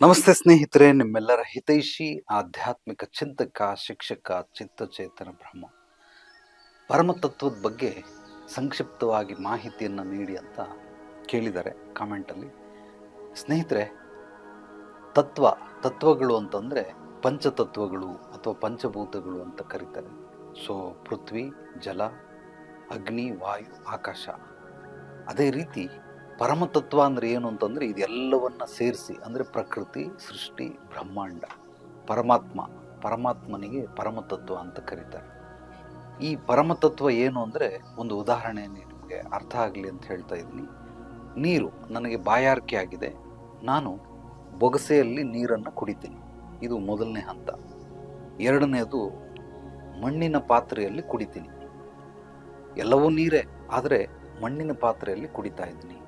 ನಮಸ್ತೆ ಸ್ನೇಹಿತರೆ, ನಿಮ್ಮೆಲ್ಲರ ಹಿತೈಷಿ, ಆಧ್ಯಾತ್ಮಿಕ ಚಿಂತಕ, ಶಿಕ್ಷಕ, ಚಿತ್ತಚೇತನ ಬ್ರಹ್ಮ. ಪರಮತತ್ವದ ಬಗ್ಗೆ ಸಂಕ್ಷಿಪ್ತವಾಗಿ ಮಾಹಿತಿಯನ್ನು ನೀಡಿ ಅಂತ ಕೇಳಿದ್ದಾರೆ ಕಾಮೆಂಟಲ್ಲಿ ಸ್ನೇಹಿತರೆ, ತತ್ವ, ತತ್ವಗಳು ಅಂತಂದರೆ ಪಂಚತತ್ವಗಳು ಅಥವಾ ಪಂಚಭೂತಗಳು ಅಂತ ಕರೀತಾರೆ. ಸೊ ಪೃಥ್ವಿ, ಜಲ, ಅಗ್ನಿ, ವಾಯು, ಆಕಾಶ. ಅದೇ ರೀತಿ ಪರಮತತ್ವ ಅಂದರೆ ಏನು ಅಂತಂದರೆ ಇದೆಲ್ಲವನ್ನು ಸೇರಿಸಿ, ಅಂದರೆ ಪ್ರಕೃತಿ, ಸೃಷ್ಟಿ, ಬ್ರಹ್ಮಾಂಡ, ಪರಮಾತ್ಮ, ಪರಮಾತ್ಮನಿಗೆ ಪರಮತತ್ವ ಅಂತ ಕರೀತಾರೆ. ಈ ಪರಮತತ್ವ ಏನು ಅಂದರೆ ಒಂದು ಉದಾಹರಣೆ ನಿಮಗೆ ಅರ್ಥ ಆಗಲಿ ಅಂತ ಹೇಳ್ತಾ ಇದ್ದೀನಿ. ನೀರು ನನಗೆ ಬಾಯಾರಿಕೆ ಆಗಿದೆ, ನಾನು ಬೊಗಸೆಯಲ್ಲಿ ನೀರನ್ನು ಕುಡಿತೀನಿ. ಇದು ಮೊದಲನೇ ಹಂತ. ಎರಡನೇದು, ಮಣ್ಣಿನ ಪಾತ್ರೆಯಲ್ಲಿ ಕುಡಿತೀನಿ. ಎಲ್ಲವೂ ನೀರೇ, ಆದರೆ ಮಣ್ಣಿನ ಪಾತ್ರೆಯಲ್ಲಿ ಕುಡಿತಾ ಇದ್ದೀನಿ.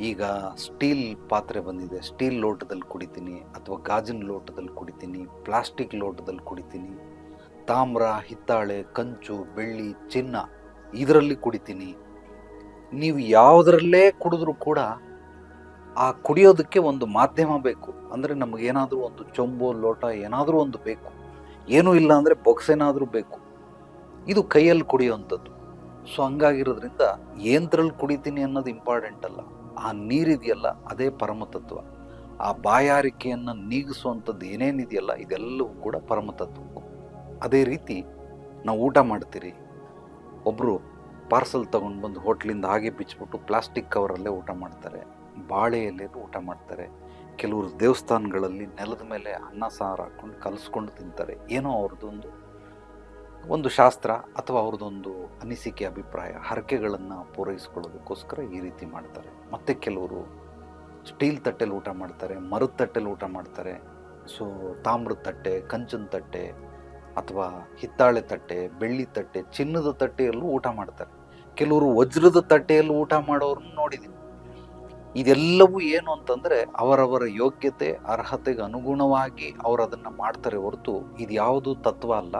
ಈಗ ಸ್ಟೀಲ್ ಪಾತ್ರೆ ಬಂದಿದೆ. ಸ್ಟೀಲ್ ಲೋಟದಲ್ಲಿ ಕುಡಿತೀನಿ ಅಥವಾ ಗಾಜಿನ ಲೋಟದಲ್ಲಿ ಕುಡಿತೀನಿ, ಪ್ಲಾಸ್ಟಿಕ್ ಲೋಟದಲ್ಲಿ ಕುಡಿತೀನಿ, ತಾಮ್ರ, ಹಿತ್ತಾಳೆ, ಕಂಚು, ಬೆಳ್ಳಿ, ಚಿನ್ನ ಇದರಲ್ಲಿ ಕುಡಿತೀನಿ. ನೀವು ಯಾವುದರಲ್ಲೇ ಕುಡಿದ್ರೂ ಕೂಡ ಆ ಕುಡಿಯೋದಕ್ಕೆ ಒಂದು ಮಾಧ್ಯಮ ಬೇಕು. ಅಂದರೆ ನಮಗೇನಾದರೂ ಒಂದು ಚೊಂಬು, ಲೋಟ ಏನಾದರೂ ಒಂದು ಬೇಕು. ಏನೂ ಇಲ್ಲ ಅಂದರೆ ಬೊಕ್ಸೇನಾದರೂ ಬೇಕು. ಇದು ಕೈಯಲ್ಲಿ ಕುಡಿಯೋವಂಥದ್ದು. ಸೊ ಹಂಗಾಗಿರೋದ್ರಿಂದ ಏಂದ್ರಲ್ಲಿ ಕುಡಿತೀನಿ ಅನ್ನೋದು ಇಂಪಾರ್ಟೆಂಟ್ ಅಲ್ಲ. ಆ ನೀರಿದೆಯಲ್ಲ, ಅದೇ ಪರಮತತ್ವ. ಆ ಬಾಯಾರಿಕೆಯನ್ನು ನೀಗಿಸುವಂಥದ್ದು ಏನೇನಿದೆಯಲ್ಲ ಇದೆಲ್ಲವೂ ಕೂಡ ಪರಮತತ್ವ ಅದೇ ರೀತಿ ನಾವು ಊಟ ಮಾಡ್ತೀರಿ. ಒಬ್ಬರು ಪಾರ್ಸಲ್ ತಗೊಂಡು ಬಂದು ಹೋಟ್ಲಿಂದ ಹಾಗೆ ಬಿಚ್ಚಿಬಿಟ್ಟು ಪ್ಲಾಸ್ಟಿಕ್ ಕವರಲ್ಲೇ ಊಟ ಮಾಡ್ತಾರೆ. ಬಾಳೆ ಊಟ ಮಾಡ್ತಾರೆ. ಕೆಲವರು ದೇವಸ್ಥಾನಗಳಲ್ಲಿ ನೆಲದ ಮೇಲೆ ಅನ್ನ ಸಾರು ಹಾಕೊಂಡು ಕಲಿಸ್ಕೊಂಡು ತಿಂತಾರೆ. ಏನೋ ಅವ್ರದ್ದೊಂದು ಒಂದು ಶಾಸ್ತ್ರ ಅಥವಾ ಅವ್ರದ್ದೊಂದು ಅನಿಸಿಕೆ, ಅಭಿಪ್ರಾಯ, ಹರಕೆಗಳನ್ನು ಪೂರೈಸ್ಕೊಳ್ಳೋದಕ್ಕೋಸ್ಕರ ಈ ರೀತಿ ಮಾಡ್ತಾರೆ. ಮತ್ತೆ ಕೆಲವರು ಸ್ಟೀಲ್ ತಟ್ಟೆಲಿ ಊಟ ಮಾಡ್ತಾರೆ, ಮರದ ತಟ್ಟೆಲಿ ಊಟ ಮಾಡ್ತಾರೆ. ಸೊ ತಾಮ್ರದ ತಟ್ಟೆ, ಕಂಚನ ತಟ್ಟೆ ಅಥವಾ ಹಿತ್ತಾಳೆ ತಟ್ಟೆ, ಬೆಳ್ಳಿ ತಟ್ಟೆ, ಚಿನ್ನದ ತಟ್ಟೆಯಲ್ಲೂ ಊಟ ಮಾಡ್ತಾರೆ. ಕೆಲವರು ವಜ್ರದ ತಟ್ಟೆಯಲ್ಲೂ ಊಟ ಮಾಡೋರನ್ನು ನೋಡಿದ್ದೀನಿ ಇದೆಲ್ಲವೂ ಏನು ಅಂತಂದರೆ ಅವರವರ ಯೋಗ್ಯತೆ, ಅರ್ಹತೆಗೆ ಅನುಗುಣವಾಗಿ ಅವರು ಅದನ್ನ ಮಾಡ್ತಾರೆ ಹೊರತು ಇದು ಯಾವುದು ತತ್ವ ಅಲ್ಲ.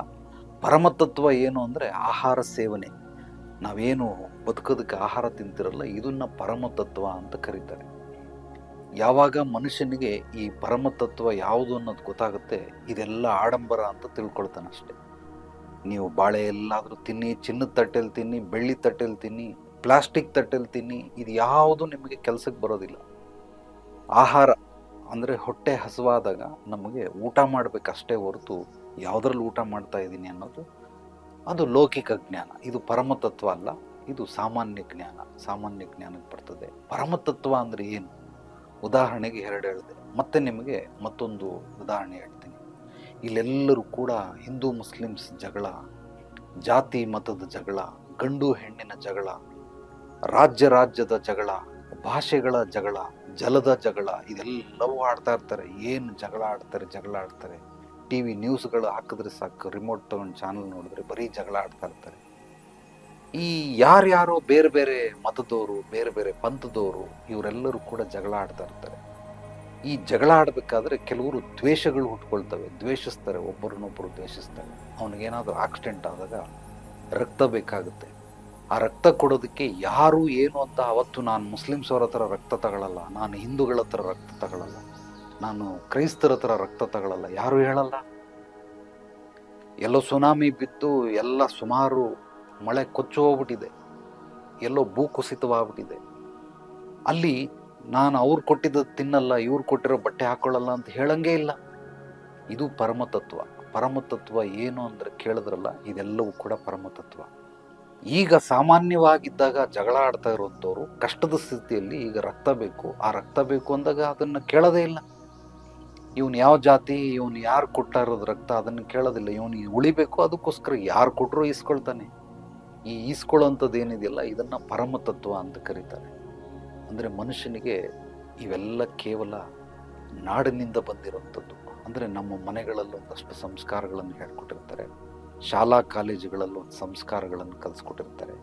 ಪರಮತತ್ವ ಏನು ಅಂದರೆ ಆಹಾರ ಸೇವನೆ. ನಾವೇನು ಬದುಕೋದಕ್ಕೆ ಆಹಾರ ತಿಂತಿರಲ್ಲ, ಇದನ್ನ ಪರಮತತ್ವ ಅಂತ ಕರೀತಾರೆ. ಯಾವಾಗ ಮನುಷ್ಯನಿಗೆ ಈ ಪರಮತತ್ವ ಯಾವುದು ಅನ್ನೋದು ಗೊತ್ತಾಗುತ್ತೆ, ಇದೆಲ್ಲ ಆಡಂಬರ ಅಂತ ತಿಳ್ಕೊಳ್ತಾನೆ ಅಷ್ಟೆ. ನೀವು ಬಾಳೆ ಎಲ್ಲಾದರೂ ತಿನ್ನಿ, ಚಿನ್ನದ ತಟ್ಟೆಲಿ ತಿನ್ನಿ, ಬೆಳ್ಳಿ ತಟ್ಟೆಲಿ ತಿನ್ನಿ, ಪ್ಲಾಸ್ಟಿಕ್ ತಟ್ಟೆಲಿ ತಿನ್ನಿ, ಇದು ಯಾವುದು ನಿಮಗೆ ಕೆಲಸಕ್ಕೆ ಬರೋದಿಲ್ಲ. ಆಹಾರ ಅಂದರೆ ಹೊಟ್ಟೆ ಹಸುವಾದಾಗ ನಮಗೆ ಊಟ ಮಾಡಬೇಕಷ್ಟೇ ಹೊರತು ಯಾವುದ್ರಲ್ಲಿ ಊಟ ಮಾಡ್ತಾ ಇದ್ದೀನಿ ಅನ್ನೋದು ಅದು ಲೌಕಿಕ ಜ್ಞಾನ. ಇದು ಪರಮತತ್ವ ಅಲ್ಲ, ಇದು ಸಾಮಾನ್ಯ ಜ್ಞಾನ. ಸಾಮಾನ್ಯ ಜ್ಞಾನಕ್ಕೆ ಬರ್ತದೆ. ಪರಮತತ್ವ ಅಂದರೆ ಏನು? ಉದಾಹರಣೆಗೆ ಎರಡು ಹೇಳಿದೆ. ಮತ್ತೆ ನಿಮಗೆ ಮತ್ತೊಂದು ಉದಾಹರಣೆ ಹೇಳ್ತೀನಿ. ಇಲ್ಲೆಲ್ಲರೂ ಕೂಡ ಹಿಂದೂ ಮುಸ್ಲಿಮ್ಸ್ ಜಗಳ, ಜಾತಿ ಮತದ ಜಗಳ, ಗಂಡು ಹೆಣ್ಣಿನ ಜಗಳ, ರಾಜ್ಯ ರಾಜ್ಯದ ಜಗಳ, ಭಾಷೆಗಳ ಜಗಳ, ಜಲದ ಜಗಳ, ಇದೆಲ್ಲವೂ ಆಡ್ತಾ ಇರ್ತಾರೆ. ಏನು ಜಗಳ ಆಡ್ತಾರೆ ಜಗಳ ಆಡ್ತಾರೆ. ಟಿ ವಿ ನ್ಯೂಸ್ಗಳು ಹಾಕಿದ್ರೆ ಸಾಕು ರಿಮೋಟ್ ತೊಗೊಂಡು ಚಾನಲ್ ನೋಡಿದ್ರೆ ಬರೀ ಜಗಳ ಆಡ್ತಾ ಇರ್ತಾರೆ. ಈ ಯಾರ್ಯಾರೋ ಬೇರೆ ಬೇರೆ ಮತದವರು, ಬೇರೆ ಬೇರೆ ಪಂಥದವರು, ಇವರೆಲ್ಲರೂ ಕೂಡ ಜಗಳ ಆಡ್ತಾ ಇರ್ತಾರೆ. ಈ ಜಗಳ ಆಡಬೇಕಾದ್ರೆ ಕೆಲವರು ದ್ವೇಷಗಳು ಹುಟ್ಕೊಳ್ತವೆ, ದ್ವೇಷಿಸ್ತಾರೆ ಒಬ್ಬರನ್ನೊಬ್ಬರು ದ್ವೇಷಿಸ್ತಾರೆ. ಅವನಿಗೇನಾದರೂ ಆಕ್ಸಿಡೆಂಟ್ ಆದಾಗ ರಕ್ತ ಬೇಕಾಗುತ್ತೆ. ಆ ರಕ್ತ ಕೊಡೋದಕ್ಕೆ ಯಾರು ಏನು ಅಂತ ಅವತ್ತು ನಾನು ಮುಸ್ಲಿಮ್ಸ್ ಅವ್ರ ಹತ್ರ ರಕ್ತ ತಗೊಳ್ಳಲ್ಲ ನಾನು ಹಿಂದೂಗಳ ಹತ್ರ ರಕ್ತ ತಗೊಳ್ಳಲ್ಲ ನಾನು ಕ್ರೈಸ್ತರ ಹತ್ರ ರಕ್ತ ತಗೊಳ್ಳಲ್ಲ ಯಾರು ಹೇಳಲ್ಲ. ಎಲ್ಲೋ ಸುನಾಮಿ ಬಿತ್ತು ಎಲ್ಲ ಸುಮಾರು ಮಳೆ ಕೊಚ್ಚು ಹೋಗ್ಬಿಟ್ಟಿದೆ. ಎಲ್ಲೋ ಭೂ ಕುಸಿತವಾಗ್ಬಿಟ್ಟಿದೆ. ಅಲ್ಲಿ ನಾನು ಅವ್ರು ಕೊಟ್ಟಿದ್ದು ತಿನ್ನಲ್ಲ, ಇವ್ರು ಕೊಟ್ಟಿರೋ ಬಟ್ಟೆ ಹಾಕೊಳ್ಳಲ್ಲ ಅಂತ ಹೇಳಂಗೇ ಇಲ್ಲ. ಇದು ಪರಮತತ್ವ. ಪರಮತತ್ವ ಏನು ಅಂದ್ರೆ ಕೇಳಿದ್ರಲ್ಲ, ಇದೆಲ್ಲವೂ ಕೂಡ ಪರಮತತ್ವ. ಈಗ ಸಾಮಾನ್ಯವಾಗಿದ್ದಾಗ ಜಗಳ ಆಡ್ತಾ ಇರುವಂಥವ್ರು ಕಷ್ಟದ ಸ್ಥಿತಿಯಲ್ಲಿ ಈಗ ರಕ್ತ ಬೇಕು, ಆ ರಕ್ತ ಬೇಕು ಅಂದಾಗ ಅದನ್ನು ಕೇಳೋದೇ ಇಲ್ಲ. ಇವನು ಯಾವ ಜಾತಿ, ಇವನು ಯಾರು ಕೊಟ್ಟ ರಕ್ತ ಅದನ್ನು ಕೇಳೋದಿಲ್ಲ. ಇವನು ಉಳಿಬೇಕು, ಅದಕ್ಕೋಸ್ಕರ ಯಾರು ಕೊಟ್ಟರು ಈಸ್ಕೊಳ್ತಾನೆ. ಈ ಈಸ್ಕೊಳ್ಳೋಂಥದ್ದು ಏನಿದೆಯಲ್ಲ ಇದನ್ನು ಪರಮತತ್ವ ಅಂತ ಕರೀತಾರೆ. ಅಂದರೆ ಮನುಷ್ಯನಿಗೆ ಇವೆಲ್ಲ ಕೇವಲ ನಾಡಿನಿಂದ ಬಂದಿರುವಂಥದ್ದು ಅಂದರೆ ನಮ್ಮ ಮನೆಗಳಲ್ಲಿ ಒಂದಷ್ಟು ಸಂಸ್ಕಾರಗಳನ್ನು ಹೇಳ್ಕೊಟ್ಟಿರ್ತಾರೆ. ಶಾಲಾ, ಕಾಲೇಜುಗಳಲ್ಲಿ ಒಂದು ಸಂಸ್ಕಾರಗಳನ್ನು ಕಲಿಸ್ಕೊಟ್ಟಿರ್ತಾರೆ.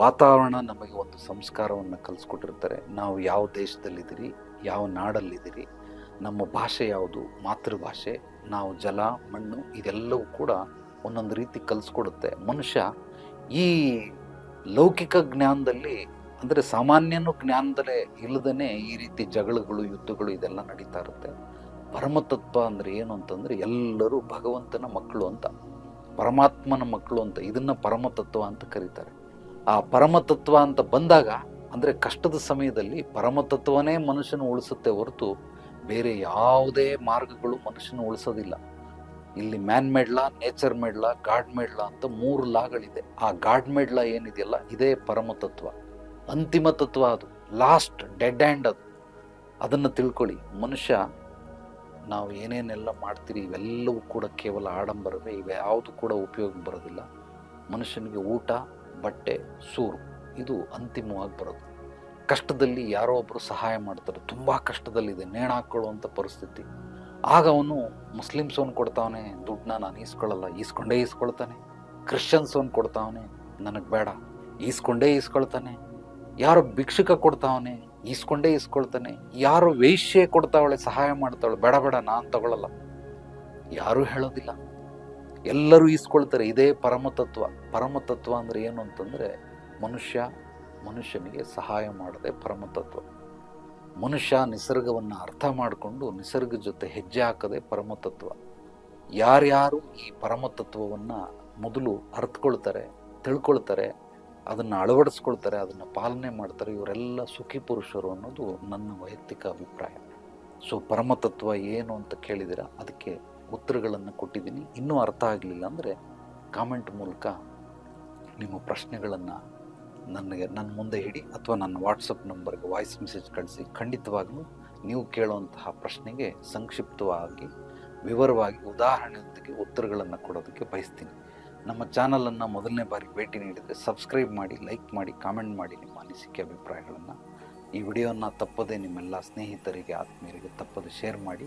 ವಾತಾವರಣ ನಮಗೆ ಒಂದು ಸಂಸ್ಕಾರವನ್ನು ಕಲಿಸ್ಕೊಟ್ಟಿರ್ತಾರೆ. ನಾವು ಯಾವ ದೇಶದಲ್ಲಿದ್ದೀರಿ, ಯಾವ ನಾಡಲ್ಲಿದ್ದೀರಿ ನಮ್ಮ ಭಾಷೆ ಯಾವುದು? ಮಾತೃಭಾಷೆ, ನಾವು ಜಲ, ಮಣ್ಣು, ಇದೆಲ್ಲವೂ ಕೂಡ ಒಂದೊಂದು ರೀತಿ ಕಲಿಸ್ಕೊಡುತ್ತೆ. ಮನುಷ್ಯ ಈ ಲೌಕಿಕ ಜ್ಞಾನದಲ್ಲಿ, ಅಂದರೆ ಸಾಮಾನ್ಯನು ಜ್ಞಾನದಲ್ಲೇ ಇಲ್ಲದೇ ಈ ರೀತಿ ಜಗಳಗಳು, ಯುದ್ಧಗಳು ಇದೆಲ್ಲ ನಡೀತಾ ಇರುತ್ತೆ. ಪರಮತತ್ವ ಅಂದರೆ ಏನು ಅಂತಂದರೆ ಎಲ್ಲರೂ ಭಗವಂತನ ಮಕ್ಕಳು ಅಂತ, ಪರಮಾತ್ಮನ ಮಕ್ಕಳು ಅಂತ, ಇದನ್ನು ಪರಮತತ್ವ ಅಂತ ಕರೀತಾರೆ. ಆ ಪರಮತತ್ವ ಅಂತ ಬಂದಾಗ, ಅಂದರೆ ಕಷ್ಟದ ಸಮಯದಲ್ಲಿ ಪರಮತತ್ವನೇ ಮನುಷ್ಯನ ಉಳಿಸುತ್ತೆ ಹೊರತು ಬೇರೆ ಯಾವುದೇ ಮಾರ್ಗಗಳು ಮನುಷ್ಯನ ಉಳಿಸೋದಿಲ್ಲ. ಇಲ್ಲಿ man made law nature made law god made law ಅಂತ ಮೂರು ಲಾಗಳಿದೆ. ಆ ಗಾಡ್ ಮೇಡ್ ಲಾ ಏನಿದೆಯಲ್ಲ, ಇದೇ ಪರಮ ತತ್ವ ಅಂತಿಮ ತತ್ವ ಅದು. ಲಾಸ್ಟ್ ಡೆಡ್ ಆ್ಯಂಡ್ ಅದು. ಅದನ್ನು ತಿಳ್ಕೊಳ್ಳಿ. ಮನುಷ್ಯ, ನಾವು ಏನೇನೆಲ್ಲ ಮಾಡ್ತೀರಿ, ಇವೆಲ್ಲವೂ ಕೂಡ ಕೇವಲ ಆಡಂಬರವೇ ಇವೆ ಯಾವುದು ಕೂಡ ಉಪಯೋಗ ಬರೋದಿಲ್ಲ. ಮನುಷ್ಯನಿಗೆ ಊಟ, ಬಟ್ಟೆ, ಸೂರು. ಇದು ಅಂತಿಮವಾಗಿ ಬರೋದು. ಕಷ್ಟದಲ್ಲಿ ಯಾರೋ ಒಬ್ಬರು ಸಹಾಯ ಮಾಡ್ತಾರೆ. ತುಂಬ ಕಷ್ಟದಲ್ಲಿದೆ. ನೇಣಾಕೊಳ್ಳುವಂಥ ಪರಿಸ್ಥಿತಿ. ಆಗ ಅವನು ಮುಸ್ಲಿಮ್ಸ್ ಅವನು ಕೊಡ್ತಾವನೆ, ದುಡ್ಡನ್ನ ನಾನು ಈಸ್ಕೊಳ್ಳಲ್ಲ, ಈಸ್ಕೊಂಡೇ ಈಸ್ಕೊಳ್ತಾನೆ. ಕ್ರಿಶ್ಚಿಯನ್ಸ್ ಅವನು ಕೊಡ್ತಾವನೆ, ನನಗೆ ಬೇಡ. ಈಸ್ಕೊಂಡೇ ಈಸ್ಕೊಳ್ತಾನೆ. ಯಾರು ಭಿಕ್ಷುಕ ಕೊಡ್ತಾವನೆ, ಈಸ್ಕೊಂಡೇ ಈಸ್ಕೊಳ್ತಾನೆ. ಯಾರು ವೇಶ್ಯೆ ಕೊಡ್ತಾವಳೆ, ಸಹಾಯ ಮಾಡ್ತಾವಳೆ, ಬೇಡ ಬೇಡ, ನಾನು ತಗೊಳ್ಳಲ್ಲ ಯಾರೂ ಹೇಳೋದಿಲ್ಲ. ಎಲ್ಲರೂ ಈಸ್ಕೊಳ್ತಾರೆ. ಇದೇ ಪರಮತತ್ವ. ಪರಮತತ್ವ ಅಂದರೆ ಏನು ಅಂತಂದರೆ ಮನುಷ್ಯ ಮನುಷ್ಯನಿಗೆ ಸಹಾಯ ಮಾಡದೆ ಪರಮತತ್ವ. ಮನುಷ್ಯ ನಿಸರ್ಗವನ್ನು ಅರ್ಥ ಮಾಡಿಕೊಂಡು ನಿಸರ್ಗ ಜೊತೆ ಹೆಜ್ಜೆ ಹಾಕದೆ ಪರಮತತ್ವ. ಯಾರ್ಯಾರು ಈ ಪರಮತತ್ವವನ್ನು ಮೊದಲು ಅರ್ಥಕೊಳ್ತಾರೆ ತಿಳ್ಕೊಳ್ತಾರೆ, ಅದನ್ನು ಅಳವಡಿಸ್ಕೊಳ್ತಾರೆ, ಅದನ್ನು ಪಾಲನೆ ಮಾಡ್ತಾರೆ, ಇವರೆಲ್ಲ ಸುಖಿ ಪುರುಷರು ಅನ್ನೋದು ನನ್ನ ವೈಯಕ್ತಿಕ ಅಭಿಪ್ರಾಯ. ಸೊ, ಪರಮತತ್ವ ಏನು ಅಂತ ಕೇಳಿದಿರ ಅದಕ್ಕೆ ಉತ್ತರಗಳನ್ನು ಕೊಟ್ಟಿದ್ದೀನಿ. ಇನ್ನೂ ಅರ್ಥ ಆಗಲಿಲ್ಲ ಅಂದರೆ ಕಾಮೆಂಟ್ ಮೂಲಕ ನಿಮ್ಮ ಪ್ರಶ್ನೆಗಳನ್ನು ನನಗೆ ನನ್ನ ಮುಂದೆ ಹಿಡಿ ಅಥವಾ ನನ್ನ ವಾಟ್ಸಪ್ ನಂಬರ್ಗೆ ವಾಯ್ಸ್ ಮೆಸೇಜ್ ಕಳಿಸಿ. ಖಂಡಿತವಾಗಲೂ ನೀವು ಕೇಳುವಂತಹ ಪ್ರಶ್ನೆಗೆ ಸಂಕ್ಷಿಪ್ತವಾಗಿ, ವಿವರವಾಗಿ ಉದಾಹರಣೆಯೊಂದಿಗೆ ಉತ್ತರಗಳನ್ನು ಕೊಡೋದಕ್ಕೆ ಬಯಸ್ತೀನಿ. ನಮ್ಮ ಚಾನಲನ್ನು ಮೊದಲನೇ ಬಾರಿ ಭೇಟಿ ನೀಡಿದರೆ ಸಬ್ಸ್ಕ್ರೈಬ್ ಮಾಡಿ ಲೈಕ್ ಮಾಡಿ ಕಾಮೆಂಟ್ ಮಾಡಿ ನಿಮ್ಮ ಅನಿಸಿಕೆ, ಅಭಿಪ್ರಾಯಗಳನ್ನು ಈ ವಿಡಿಯೋನ ತಪ್ಪದೆ ನಿಮ್ಮೆಲ್ಲ ಸ್ನೇಹಿತರಿಗೆ, ಆತ್ಮೀಯರಿಗೆ ತಪ್ಪದೆ ಶೇರ್ ಮಾಡಿ.